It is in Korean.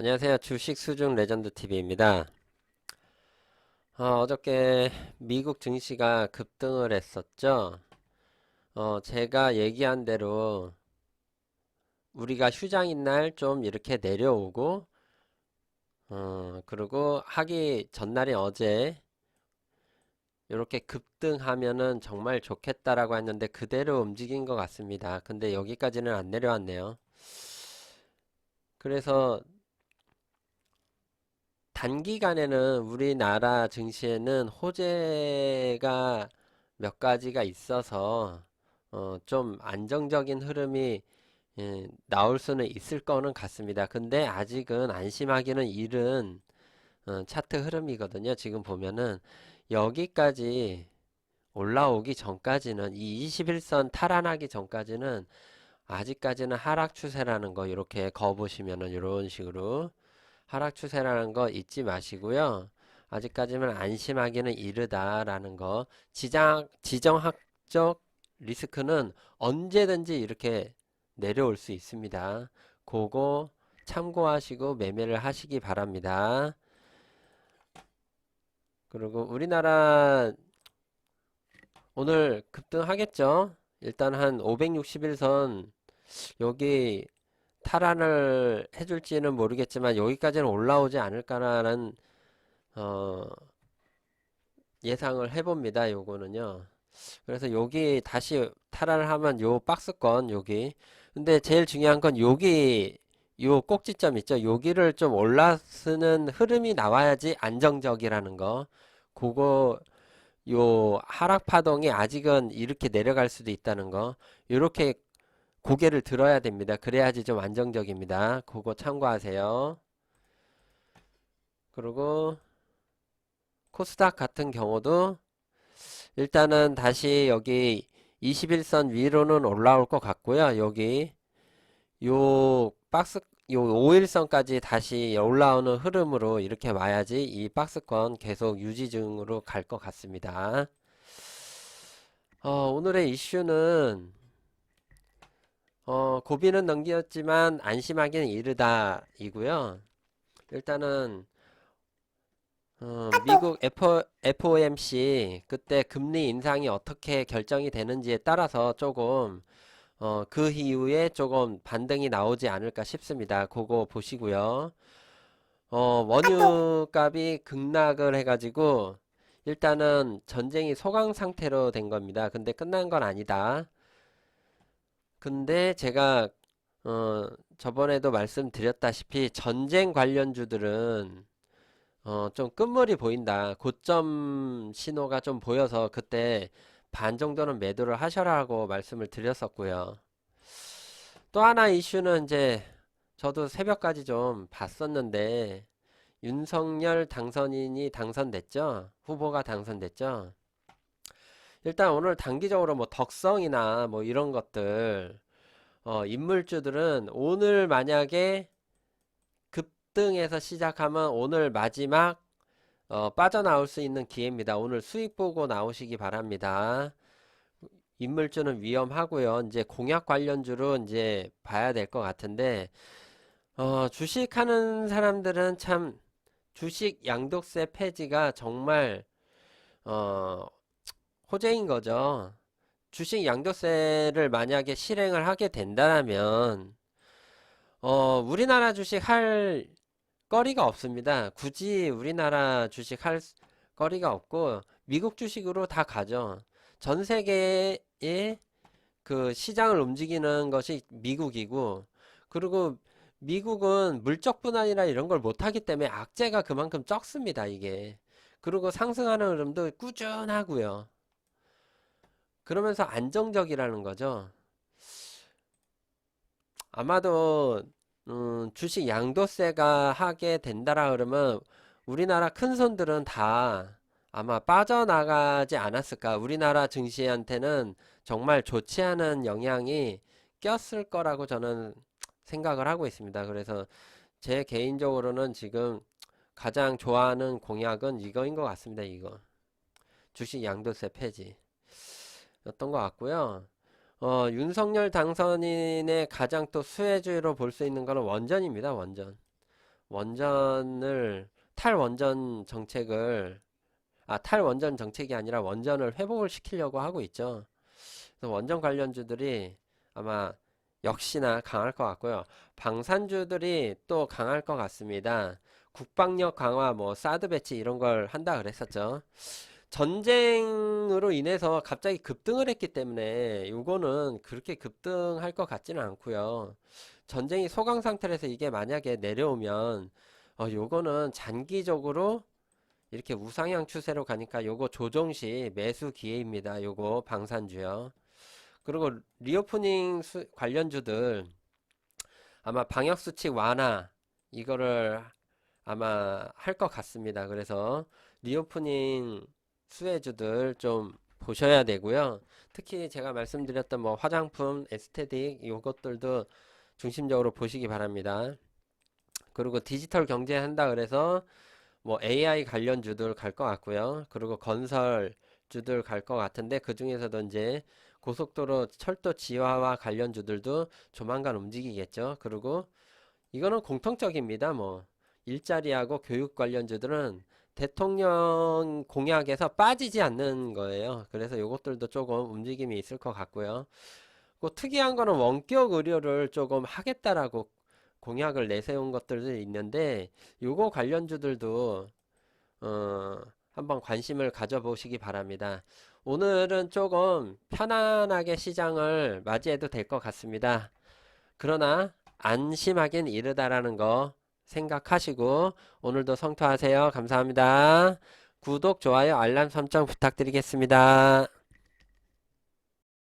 안녕하세요. 주식 수중 레전드 TV입니다. 어, 어저께 미국 증시가 급등을 했었죠. 어, 제가 얘기한 대로 우리가 휴장인 날 좀 이렇게 내려오고, 어, 그리고 하기 전날이 어제 이렇게 급등하면은 정말 좋겠다라고 했는데 그대로 움직인 것 같습니다. 근데 여기까지는 안 내려왔네요. 그래서 단기간에는 우리나라 증시에는 호재가 몇 가지가 있어서 어, 좀 안정적인 흐름이 예, 나올 수는 있을 거는 같습니다. 근데 아직은 안심하기는 이른 어, 차트 흐름이거든요. 지금 보면은 여기까지 올라오기 전까지는 이 21선 탈환하기 전까지는 아직까지는 하락 추세라는 거 이렇게 거 보시면은 이런 식으로 하락 추세라는 거 잊지 마시고요. 아직까지는 안심하기는 이르다라는 거. 지정, 지정학적 리스크는 언제든지 이렇게 내려올 수 있습니다. 그거 참고하시고 매매를 하시기 바랍니다. 그리고 우리나라 오늘 급등하겠죠? 일단 한 561선 여기 탈환을 해줄지는 모르겠지만 여기까지는 올라오지 않을까라는 어, 예상을 해봅니다. 요거는요. 그래서 여기 다시 탈환을 하면 요 박스권 여기 근데 제일 중요한 건 여기 요 꼭지점 있죠. 여기를 좀 올라서는 흐름이 나와야지 안정적이라는 거. 그거 요 하락 파동이 아직은 이렇게 내려갈 수도 있다는 거. 요렇게 고개를 들어야 됩니다. 그래야지 좀 안정적입니다. 그거 참고하세요. 그리고 코스닥 같은 경우도 일단은 다시 여기 21선 위로는 올라올 것 같고요. 여기 요 박스 요 5일선까지 다시 올라오는 흐름으로 이렇게 와야지 이 박스권 계속 유지 중으로 갈 것 같습니다. 어, 오늘의 이슈는 어, 고비는 넘겼지만 안심하기는 이르다 이고요. 일단은 어, 미국 F, FOMC 그때 금리 인상이 어떻게 결정이 되는지에 따라서 조금 어, 그 이후에 조금 반등이 나오지 않을까 싶습니다. 그거 보시고요. 어, 원유 값이 급락을 해가지고 일단은 전쟁이 소강 상태로 된 겁니다. 근데 끝난 건 아니다. 근데 제가 어, 저번에도 말씀드렸다시피 전쟁 관련주들은 어, 좀 끝물이 보인다. 고점 신호가 좀 보여서 그때 반 정도는 매도를 하셔라고 말씀을 드렸었고요. 또 하나 이슈는 이제 저도 새벽까지 좀 봤었는데 윤석열 당선인이 당선됐죠? 후보가 당선됐죠? 일단 오늘 단기적으로 뭐 덕성이나 뭐 이런 것들 어, 인물주들은 오늘 만약에 급등해서 시작하면 오늘 마지막 어, 빠져나올 수 있는 기회입니다. 오늘 수익 보고 나오시기 바랍니다. 인물주는 위험하고요. 이제 공약 관련주로 이제 봐야 될 것 같은데 어, 주식하는 사람들은 참 주식 양도세 폐지가 정말 어, 호재인 거죠. 주식 양도세를 만약에 실행을 하게 된다면 어, 우리나라 주식 할 거리가 없습니다. 굳이 우리나라 주식 할 거리가 없고 미국 주식으로 다 가죠. 전 세계의 그 시장을 움직이는 것이 미국이고 그리고 미국은 물적뿐 아니라 이런 걸 못하기 때문에 악재가 그만큼 적습니다. 이게. 그리고 상승하는 흐름도 꾸준하고요. 그러면서 안정적이라는 거죠. 아마도 음, 주식 양도세가 하게 된다라 그러면 우리나라 큰 손들은 다 아마 빠져나가지 않았을까. 우리나라 증시한테는 정말 좋지 않은 영향이 꼈을 거라고 저는 생각을 하고 있습니다. 그래서 제 개인적으로는 지금 가장 좋아하는 공약은 이거인 것 같습니다. 이거. 주식 양도세 폐지. 였던 것 같고요. 어, 윤석열 당선인의 가장 또 수혜주로 볼 수 있는 거는 원전입니다. 원전. 원전을 탈원전 정책을 아 탈원전 정책이 아니라 원전을 회복을 시키려고 하고 있죠. 그래서 원전 관련주들이 아마 역시나 강할 것 같고요. 방산주들이 또 강할 것 같습니다. 국방력 강화, 뭐 사드 배치 이런 걸 한다 그랬었죠. 전쟁으로 인해서 갑자기 급등을 했기 때문에 요거는 그렇게 급등할 것 같지는 않고요. 전쟁이 소강 상태에서 이게 만약에 내려오면 어 요거는 장기적으로 이렇게 우상향 추세로 가니까 요거 조정 시 매수 기회입니다. 요거 방산주요. 그리고 리오프닝 수- 관련주들 아마 방역 수칙 완화 이거를 아마 할 것 같습니다. 그래서 리오프닝 수혜주들 좀 보셔야 되고요. 특히 제가 말씀드렸던 뭐 화장품, 에스테틱 이것들도 중심적으로 보시기 바랍니다. 그리고 디지털 경제 한다 그래서 뭐 AI 관련 주들 갈 것 같고요. 그리고 건설 주들 갈 것 같은데 그 중에서도 이제 고속도로 철도 지하화 관련 주들도 조만간 움직이겠죠. 그리고 이거는 공통적입니다. 뭐 일자리하고 교육 관련주들은 대통령 공약에서 빠지지 않는 거예요. 그래서 이것들도 조금 움직임이 있을 것 같고요. 그 특이한 거는 원격 의료를 조금 하겠다라고 공약을 내세운 것들도 있는데 요거 관련주들도 어, 한번 관심을 가져보시기 바랍니다. 오늘은 조금 편안하게 시장을 맞이해도 될 것 같습니다. 그러나 안심하긴 이르다라는 거 생각하시고 오늘도 성투하세요. 감사합니다. 구독, 좋아요, 알람 설정 부탁드리겠습니다.